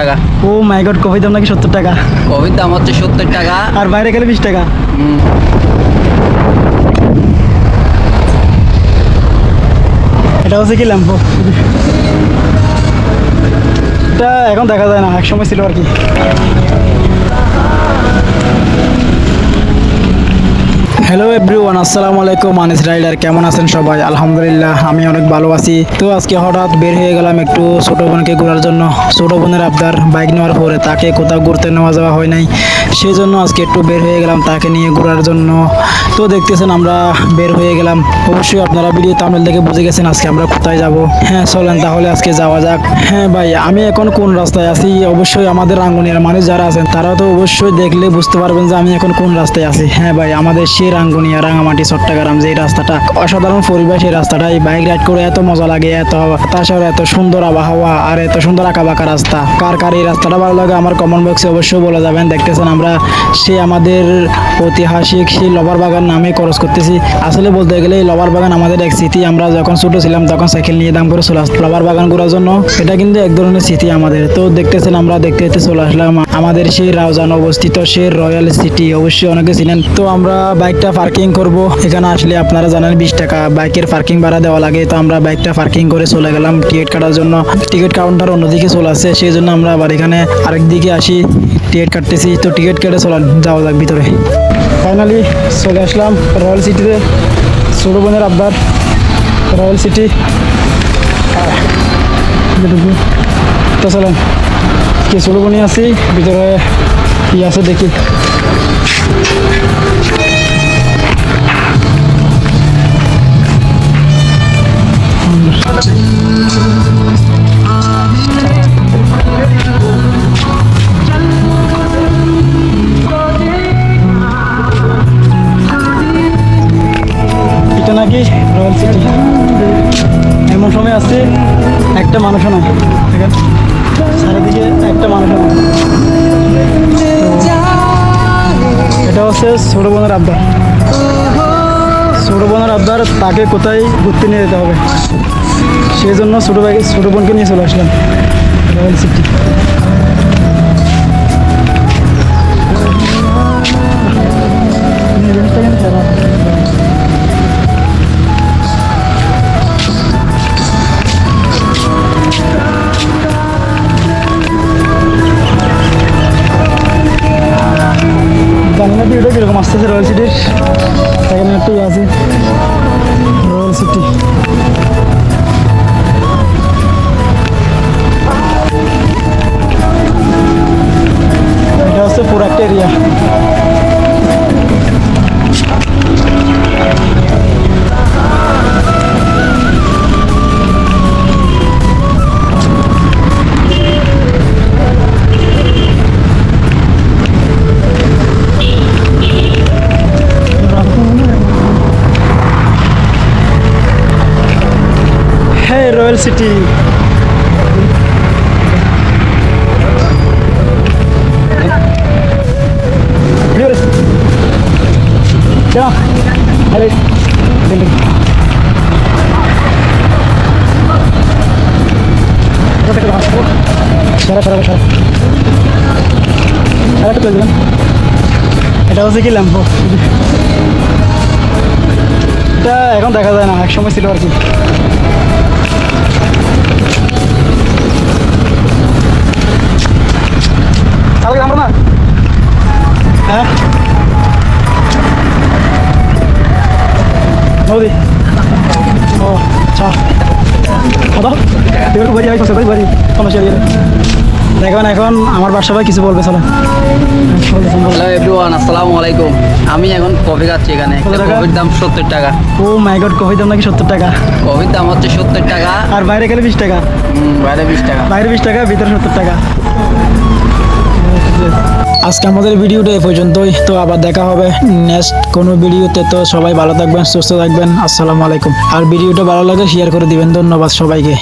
টাকা। ও মাই গড কফির দাম নাকি সত্তর টাকা? কবির দাম হচ্ছে সত্তর টাকা। আর বাইরে গেলে বিশ টাকা? এটা হচ্ছে কি ল্যাম্পো? এটা এখন দেখা যায় না এক সময় ছিল আর কি। হ্যালো এভরিওয়ান আসসালামু আলাইকুম আনিস রাইডার কেমন আছেন সবাই? আলহামদুলিল্লাহ, আমি অনেক ভালো আছি। তো আজকে হঠাৎ বের হয়ে গেলাম একটু ছোটো বোনকে ঘোরার জন্য। ছোটো বোনের আবদার বাইক নেওয়ার পরে তাকে কোথাও ঘুরতে নেওয়া যাওয়া হয় নাই। সেই জন্য আজকে একটু বের হয়ে গেলাম তাকে নিয়ে ঘোরার জন্য। তো দেখতেছেন আমরা বের হয়ে গেলাম। অবশ্যই আপনারা ভিডিও তামিল দেখে বুঝে গেছেন আজকে আমরা কোথায় যাব। হ্যাঁ চলেন তাহলে আজকে যাওয়া যাক। হ্যাঁ ভাই, আমি এখন কোন রাস্তায় আছি? অবশ্যই আমাদের রাঙ্গুনিয়ার মানুষ যারা আছেন, তারা তো অবশ্যই দেখলে বুঝতে পারবেন যে আমি এখন কোন রাস্তায় আছি। হ্যাঁ ভাই, আমাদের সেই রাঙ্গুনিয়া রাঙামাটি, চট্টগ্রাম যে রাস্তাটা অসাধারণ পরিবেশ, এই রাস্তাটা এই বাইক রাইড করে এত মজা লাগে, এত তাছাড়া এত সুন্দর আবহাওয়া আর এত সুন্দর আঁকা বাঁকা রাস্তা। কার কার এই রাস্তাটা ভালো লাগে আমার কমেন্ট বক্সে অবশ্যই বলে যাবেন। দেখতেছেন আমরা, সে আমাদের ঐতিহাসিক সেই লবার বাগান নামে খরচ করতেছি। আসলে বলতে গেলে এই লবার বাগান আমাদের এক স্মৃতি। আমরা যখন ছোট ছিলাম, তখন সাইকেল নিয়ে দাম করে চলে আসতাম লবার বাগান ঘোরার জন্য। এটা কিন্তু এক ধরনের স্মৃতি আমাদের। তো দেখতেছেন, আমরা দেখতে দেখতে চলে আসলাম আমাদের সেই রাউজান অবস্থিত সেই রয়্যাল সিটি। অবশ্যই অনেকে চিনেন। তো আমরা বাইকটা পার্কিং করব। এখানে আসলে আপনারা জানেন, বিশ টাকা বাইকের পার্কিং ভাড়া দেওয়া লাগে। তো আমরা বাইকটা পার্কিং করে চলে গেলাম টিকিট কাটার জন্য। টিকিট কাউন্টার অন্যদিকে চলে আসছে। সেই জন্য আমরা আবার এখানে আরেক দিকে আসি। টিকিট কাটতেছি, তো টিকিট কেটে চলান যাওয়া যাক ভিতরে। ফাইনালি চলে আসলাম রয়্যাল সিটিতে ছোটো বোনের আবদার রয়্যাল সিটি তো চলেন কি ছোটো বোনই আছি, ভিতরে কি আছে দেখি। এটা সময় আসছে একটা মানুষও নাই। দেখেন, চারিদিকে একটা মানুষও নাই। এটা হচ্ছে ছোটো বোনের আবদার। ছোটো বোনের আবদার তাকে কোথায় ঘুরতে নিয়ে যেতে হবে? সেই জন্য ছোটো ভাইকে ছোটো বোনকে নিয়ে চলে আসলাম। সিটি আসতেছে রয়্যাল সিটির একটু ইয়ে আছে। Royal city. এটা হচ্ছে কি ল্যাম্পো? এটা এখন দেখা যায় না এক সময় ছিল আর কি। নদী ও আচ্ছা কত তুই একটু বাড়ি আই কষ্ট বাড়ি সমস্যা গেলে দেখবেন এখন আমার বাসা ভাই কিছু বলবে চলো হ্যালো এভরিওয়ান আসসালামু আলাইকুম আমি এখন কফি খাচ্ছি এখানে? কফির দাম সত্তর টাকা। ও মাই গড কফির দাম নাকি সত্তর টাকা? কফির দাম হচ্ছে সত্তর টাকা। আর বাইরে গেলে বিশ টাকা। বাইরে বিশ টাকা। বাইরে বিশ টাকা ভিতরে সত্তর টাকা। আজকে আমাদের ভিডিওটা এ পর্যন্তই। তো আবার দেখা হবে নেক্সট কোনো ভিডিওতে। তো সবাই ভালো থাকবেন, সুস্থ থাকবেন। আসসালামু আলাইকুম। আর ভিডিওটা ভালো লাগে শেয়ার করে দিবেন। ধন্যবাদ সবাইকে।